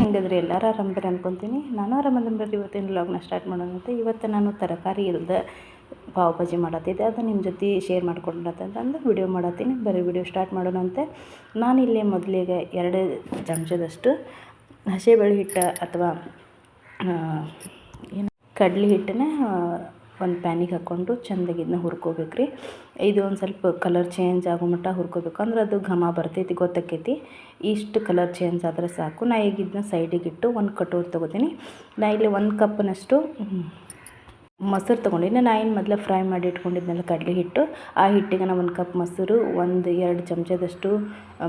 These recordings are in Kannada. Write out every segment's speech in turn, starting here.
ಹೆಂಗದ್ರಿ ಎಲ್ಲರೂ ಬರ್ರಿ ಅನ್ಕೊತೀನಿ. ನಾನು ಆರಾಮದನ್ ಬರ್ರಿ ಇವತ್ತಿನ ವ್ಲಾಗ್ನ ಸ್ಟಾರ್ಟ್ ಮಾಡೋಣ ಅಂತ. ಇವತ್ತು ನಾನು ತರಕಾರಿ ಇಲ್ಲದ ಪಾವ್ ಭಾಜಿ ಮಾಡತ್ತಿದ್ದೆ. ಅದು ನಿಮ್ಮ ಜೊತೆ ಶೇರ್ ಮಾಡ್ಕೊಂಡಂತಂದು ವಿಡಿಯೋ ಮಾಡತ್ತೀನಿ. ಬರೀ ವಿಡಿಯೋ ಸ್ಟಾರ್ಟ್ ಮಾಡೋಣ ನಾನು ಇಲ್ಲಿ ಮೊದಲಿಗೆ ಎರಡು ಚಮಚದಷ್ಟು ಹಸಿಬೇಳೆ ಹಿಟ್ಟು ಅಥವಾ ಏನು ಕಡ್ಲೆ ಹಿಟ್ಟನ್ನ ಒಂದು ಪ್ಯಾನಿಗೆ ಹಾಕ್ಕೊಂಡು ಚೆಂದಾಗಿ ಇದನ್ನ ಹುರ್ಕೋಬೇಕು ರೀ. ಇದು ಒಂದು ಸ್ವಲ್ಪ ಕಲರ್ ಚೇಂಜ್ ಆಗೋ ಮಟ್ಟ ಹುರ್ಕೋಬೇಕು. ಅಂದ್ರೆ ಅದು ಘಮ ಬರ್ತೈತಿ, ಗೊತ್ತಾಕೈತಿ. ಇಷ್ಟು ಕಲರ್ ಚೇಂಜ್ ಆದರೆ ಸಾಕು. ನಾ ಈಗ ಇದನ್ನ ಸೈಡಿಗೆ ಇಟ್ಟು ಒಂದು ಕಟೋರಿ ತೊಗೋತೀನಿ. ನಾ ಇಲ್ಲಿ ಒಂದು ಕಪ್ನಷ್ಟು ಮೊಸರು ತೊಗೊಂಡಿನಿ ನಾನು ಏನು ಮೊದಲು ಫ್ರೈ ಮಾಡಿ ಇಟ್ಕೊಂಡಿದ್ನಲ್ಲ ಕಡಲೆ ಹಿಟ್ಟು, ಆ ಹಿಟ್ಟಿಗೆ ನಾನು ಒಂದು ಕಪ್ ಮೊಸರು, ಒಂದು ಎರಡು ಚಮಚದಷ್ಟು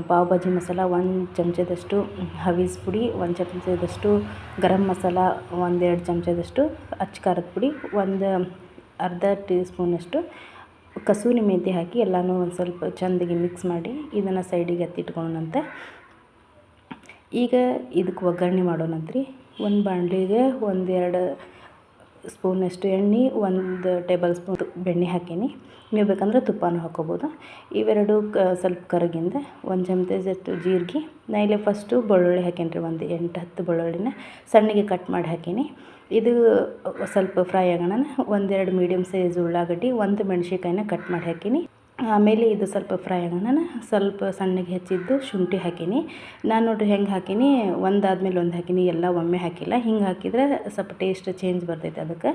ಪಾವ್ ಭಾಜಿ ಮಸಾಲ, ಒಂದು ಚಮಚದಷ್ಟು ಹವೀಸ್ ಪುಡಿ, ಒಂದು ಚಮಚದಷ್ಟು ಗರಂ ಮಸಾಲ ಒಂದೆರಡು ಚಮಚದಷ್ಟು ಅಚ್ಚ ಖಾರದ ಪುಡಿ, ಒಂದು ಅರ್ಧ ಟೀ ಸ್ಪೂನಷ್ಟು ಕಸೂರಿ ಮೆಂತ್ಯ ಹಾಕಿ ಎಲ್ಲನೂ ಒಂದು ಸ್ವಲ್ಪ ಚೆಂದಾಗಿ ಮಿಕ್ಸ್ ಮಾಡಿ ಇದನ್ನು ಸೈಡಿಗೆ ಎತ್ತಿಟ್ಕೊಳ್ಳೋಣಂತೆ ಈಗ ಇದಕ್ಕೆ ಒಗ್ಗರಣೆ ಮಾಡೋಣಂತ್ರಿ. ಒಂದು ಬಾಣಲಿಗೆ ಒಂದೆರಡು ಸ್ಪೂನಷ್ಟು ಎಣ್ಣೆ, ಒಂದು ಟೇಬಲ್ ಸ್ಪೂನ್ ಬೆಣ್ಣೆ ಹಾಕೀನಿ. ನೀವು ಬೇಕಂದ್ರೆ ತುಪ್ಪನೂ ಹಾಕೋಬೋದು. ಇವೆರಡು ಕ, ಸ್ವಲ್ಪ ಕರಗಿಂದ ಒಂದು ಚಮಚದಷ್ಟು ಜೀರಿಗೆ ನಾ ಇಲ್ಲೇ ಫಸ್ಟು ಬೆಳ್ಳುಳ್ಳಿ ಹಾಕೀನಿ ರೀ, ಒಂದು ಎಂಟು, ಹತ್ತು ಬೆಳ್ಳುಳ್ಳಿನ ಸಣ್ಣಗೆ ಕಟ್ ಮಾಡಿ ಹಾಕೀನಿ. ಇದು ಸ್ವಲ್ಪ ಫ್ರೈ ಆಗೋಣ ಒಂದೆರಡು ಮೀಡಿಯಮ್ ಸೈಜ್ ಉಳ್ಳಾಗಡ್ಡಿ, ಒಂದು ಮೆಣ್ಸಿನ್ಕಾಯಿನ ಕಟ್ ಮಾಡಿ ಹಾಕೀನಿ. ಆಮೇಲೆ ಇದು ಸ್ವಲ್ಪ ಫ್ರೈ ಆಗೋಣ ಸ್ವಲ್ಪ ಸಣ್ಣಗೆ ಹೆಚ್ಚಿದ್ದು ಶುಂಠಿ ಹಾಕೀನಿ. ನಾನು ನೋಡಿರಿ ಹೆಂಗೆ ಹಾಕೀನಿ, ಒಂದಾದ್ಮೇಲೆ ಒಂದು ಹಾಕೀನಿ, ಎಲ್ಲ ಒಮ್ಮೆ ಹಾಕಿಲ್ಲ. ಹಿಂಗೆ ಹಾಕಿದ್ರೆ ಸ್ವಲ್ಪ ಟೇಸ್ಟ್ ಚೇಂಜ್ ಬರ್ತೈತೆ ಅದಕ್ಕೆ.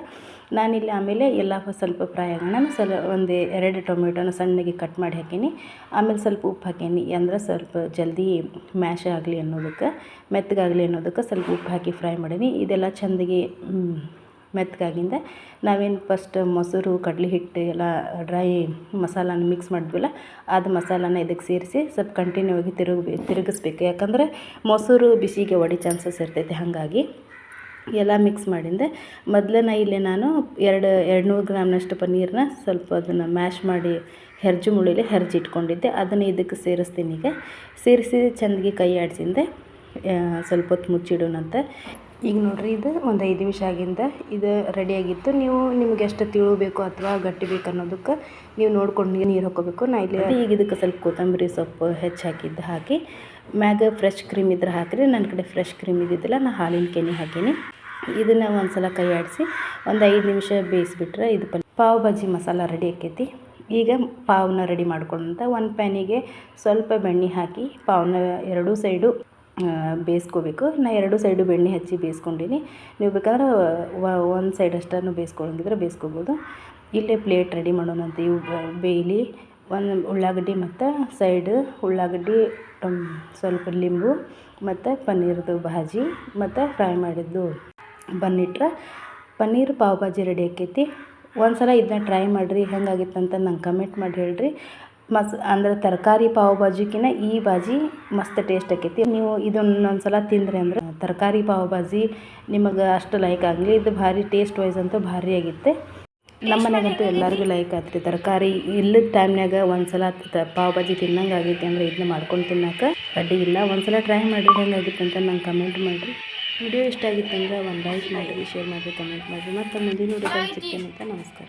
ನಾನಿಲ್ಲಿ ಆಮೇಲೆ ಎಲ್ಲ ಸ್ವಲ್ಪ ಫ್ರೈ ಆಗೋಣ ಸ್ವಲ್ಪ ಒಂದು ಎರಡು ಟೊಮೆಟೊನ ಸಣ್ಣಗೆ ಕಟ್ ಮಾಡಿ ಹಾಕೀನಿ. ಆಮೇಲೆ ಸ್ವಲ್ಪ ಉಪ್ಪು ಹಾಕೀನಿ. ಅಂದ್ರೆ ಸ್ವಲ್ಪ ಜಲ್ದಿ ಮ್ಯಾಶ್ ಆಗಲಿ ಅನ್ನೋದಕ್ಕೆ, ಮೆತ್ತಗಾಗಲಿ ಅನ್ನೋದಕ್ಕೆ ಸ್ವಲ್ಪ ಉಪ್ಪು ಹಾಕಿ ಫ್ರೈ ಮಾಡೀನಿ. ಇದೆಲ್ಲ ಚೆಂದಾಗಿ ಮೆತ್ತಗಾಗಿಂದ ನಾವೇನು ಫಸ್ಟ್ ಮೊಸರು, ಕಡಲೆ ಹಿಟ್ಟು ಎಲ್ಲ ಡ್ರೈ ಮಸಾಲಾನ ಮಿಕ್ಸ್ ಮಾಡಿದ್ವಲ್ಲ ಅದು ಮಸಾಲಾನ ಇದಕ್ಕೆ ಸೇರಿಸಿ ಸ್ವಲ್ಪ ಕಂಟಿನ್ಯೂ ಆಗಿ ತಿರುಗಿ ತಿರುಗಿಸ್ಬೇಕು. ಯಾಕಂದ್ರೆ ಮೊಸರು ಬಿಸಿಗೆ ಒಡಿ ಚಾನ್ಸಸ್ ಇರ್ತೈತೆ ಹಾಗಾಗಿ ಎಲ್ಲ ಮಿಕ್ಸ್ ಮಾಡಿಂದೆ ಮೊದಲನ ಇಲ್ಲಿ ನಾನು ಎರಡು ಎರಡು ನೂರು ಗ್ರಾಮ್ನಷ್ಟು ಪನ್ನೀರನ್ನ ಸ್ವಲ್ಪ ಅದನ್ನು ಮ್ಯಾಶ್ ಮಾಡಿ ಹೆರ್ಜು ಮುಳಿಲಿ ಹೆರ್ಜಿ ಇಟ್ಕೊಂಡಿದ್ದೆ. ಅದನ್ನು ಇದಕ್ಕೆ ಸೇರಿಸ್ತೀನಿ ಈಗ. ಸೇರಿಸಿ ಚೆಂದಗೆ ಕೈ ಆಡಿಸಿಂದೆ ಸ್ವಲ್ಪ ಹೊತ್ತು ಮುಚ್ಚಿಡೋಣಂತ ಈಗ ನೋಡಿರಿ, ಇದು ಒಂದು ಐದು ನಿಮಿಷ ಆಗಿಂದ ಇದು ರೆಡಿಯಾಗಿತ್ತು ನೀವು ನಿಮ್ಗೆ ಎಷ್ಟು ತಿಳು ಬೇಕು ಅಥವಾ ಗಟ್ಟಿ ಬೇಕು ಅನ್ನೋದಕ್ಕೆ ನೀವು ನೋಡ್ಕೊಂಡು ನೀರು ಹಾಕೋಬೇಕು. ನಾ ಇಲ್ಲಿ ಈಗ ಇದಕ್ಕೆ ಸ್ವಲ್ಪ ಕೊತ್ತಂಬರಿ ಸೊಪ್ಪು ಹೆಚ್ಚು ಹಾಕಿದ್ದು ಹಾಕಿ, ಮ್ಯಾಗ ಫ್ರೆಶ್ ಕ್ರೀಮ್ ಇದ್ರೆ ಹಾಕಿರಿ. ನನ್ನ ಕಡೆ ಫ್ರೆಶ್ ಕ್ರೀಮ್ ಇದ್ದಿದ್ದಿಲ್ಲ, ನಾ ಹಾಲಿನ ಕೆನೆ ಹಾಕೀನಿ. ಇದನ್ನು ಒಂದು ಸಲ ಕೈ ಆಡಿಸಿ ಒಂದು ಐದು ನಿಮಿಷ ಬೇಯಿಸಿಬಿಟ್ರೆ ಇದು ಪಾವ್ ಭಾಜಿ ಮಸಾಲ ರೆಡಿ ಆಕೈತಿ. ಈಗ ಪಾವನ್ನ ರೆಡಿ ಮಾಡ್ಕೊಂಡಂತ ಒಂದು ಪ್ಯಾನಿಗೆ ಸ್ವಲ್ಪ ಬೆಣ್ಣೆ ಹಾಕಿ ಪಾವನ್ನ ಎರಡೂ ಸೈಡು ಬೇಯಿಸ್ಕೋಬೇಕು. ನಾ ಎರಡು ಸೈಡು ಬೆಣ್ಣೆ ಹಚ್ಚಿ ಬೇಯಿಸ್ಕೊಂಡೀನಿ. ನೀವು ಬೇಕಾದ್ರೆ ಒಂದು ಸೈಡ್ ಅಷ್ಟನ್ನು ಬೇಯಿಸ್ಕೊಂಡಿದ್ರೆ ಬೇಯಿಸ್ಕೋಬೋದು. ಇಲ್ಲೇ ಪ್ಲೇಟ್ ರೆಡಿ ಮಾಡೋಣಂತ ಇವು ಬೇಯ್ಲಿ. ಒಂದು ಉಳ್ಳಾಗಡ್ಡಿ ಮತ್ತು ಸೈಡ್ ಉಳ್ಳಾಗಡ್ಡಿ ಸ್ವಲ್ಪ ಲಿಂಬು ಮತ್ತು ಪನ್ನೀರ್ದು ಭಾಜಿ ಮತ್ತು ಫ್ರೈ ಮಾಡಿದ್ದು ಬನ್ನಿಟ್ರೆ. ಪನ್ನೀರ್ ಪಾವ್ ಭಾಜಿ ರೆಡಿ ಆಕೈತಿ ಒಂದು ಸಲ ಇದನ್ನ ಟ್ರೈ ಮಾಡಿರಿ. ಹೆಂಗಾಗಿತ್ತಂತ ನಂಗೆ ಕಮೆಂಟ್ ಮಾಡಿ ಹೇಳಿರಿ. ಮಸ್ ಅಂದ್ರೆ ತರಕಾರಿ ಪಾವ್ ಭಾಜಿಕಿನ್ನ ಈ ಬಾಜಿ ಮಸ್ತ್ ಟೇಸ್ಟ್ ಆಕೈತಿ. ನೀವು ಇದನ್ನೊಂದು ಸಲ ತಿಂದ್ರಿ ಅಂದ್ರೆ ತರಕಾರಿ ಪಾವ್ ಭಾಜಿ ನಿಮಗೆ ಅಷ್ಟು ಲೈಕ್ ಆಗಲಿ ಇದು ಭಾರಿ ಟೇಸ್ಟ್ ವೈಸ್ ಅಂತೂ ಭಾರಿ ಆಗಿತ್ತೆ ನಮ್ಮ ಮನೆಗಂತೂ ಎಲ್ಲರಿಗೂ ಲೈಕ್ ಆತ್ರಿ. ತರಕಾರಿ ಇಲ್ಲದ ಟೈಮ್ನಾಗ ಒಂದ್ಸಲ ಪಾವ್ ಭಾಜಿ ತಿನ್ನಂಗೆ ಆಗೈತಿ ಅಂದ್ರೆ ಇದನ್ನ ಮಾಡ್ಕೊಂಡು ತಿನ್ನಕ್ಕೆ ಅಡ್ಡಿ ಇಲ್ಲ ಒಂದ್ಸಲ ಟ್ರೈ ಮಾಡಿರಿ ಹೆಂಗಾಗಿತ್ತು ಅಂತ ನಂಗೆ ಕಮೆಂಟ್ ಮಾಡಿರಿ. ವಿಡಿಯೋ ಇಷ್ಟ ಆಗಿತ್ತು ಅಂದ್ರೆ ಒಂದು ಲೈಕ್ ಮಾಡಿರಿ ಶೇರ್ ಮಾಡಿರಿ ಕಮೆಂಟ್ ಮಾಡಿರಿ. ಮತ್ತು ಮುಂದಿನ ವಿಡಿಯೋದಲ್ಲಿ ಸಿಗ್ತೇನೆ ಅಂತ ನಮಸ್ಕಾರ.